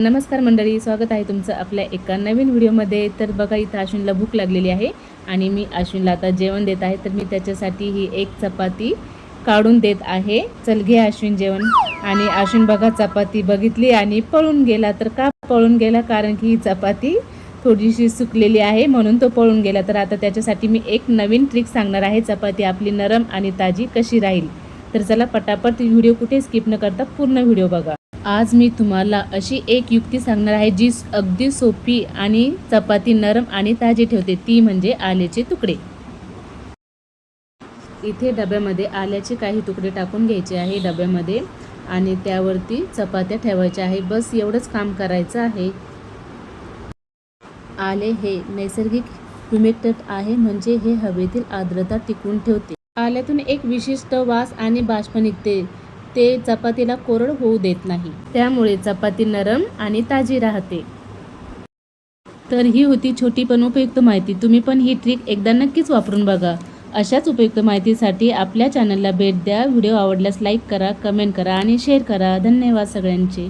नमस्कार मंडळी स्वागत आहे तुमचं आपल्या एका नवीन व्हिडिओमध्ये. तर बघा इथं अश्विनला भूक लागलेली आहे आणि मी अश्विनला आता जेवण देत आहे. तर मी त्याच्यासाठी ही एक चपाती काढून देत आहे. चल घे अश्विन जेवण. आणि अश्विन बघा चपाती बघितली आणि पळून गेला. तर का पळून गेला? कारण की ही चपाती थोडीशी सुकलेली आहे म्हणून तो पळून गेला. तर आता त्याच्यासाठी मी एक नवीन ट्रिक सांगणार आहे. चपाती आपली नरम आणि ताजी कशी राहील? तर चला पटापट व्हिडिओ कुठे स्किप न करता पूर्ण व्हिडिओ बघा. आज मी तुम्हाला अशी एक युक्ती सांगणार आहे जी अगदी सोपी आणि चपाती नरम आणि ताजी ठेवते. ती म्हणजे आल्याचे तुकडे. इथे डब्यामध्ये आल्याचे काही तुकडे टाकून घ्यायचे आहे डब्यामध्ये आणि त्यावरती चपात्या ठेवायच्या आहे बस एवढंच काम करायचं आहे. आले हे नैसर्गिक ह्युमिक्टट आहे म्हणजे हे हवेतील आर्द्रता टिकून ठेवते. आल्यातून एक विशिष्ट वास आणि बाष्प निघते. ते चपातीला कोरड होऊ देत नाही. त्यामुळे चपाती नरम आणि ताजी राहते. तर ही होती छोटी पण उपयुक्त माहिती. तुम्ही पण ही ट्रिक एकदा नक्कीच वापरून बघा. अशाच उपयुक्त माहितीसाठी आपल्या चॅनलला भेट द्या. व्हिडिओ आवडल्यास लाईक करा कमेंट करा आणि शेअर करा. धन्यवाद सगळ्यांचे.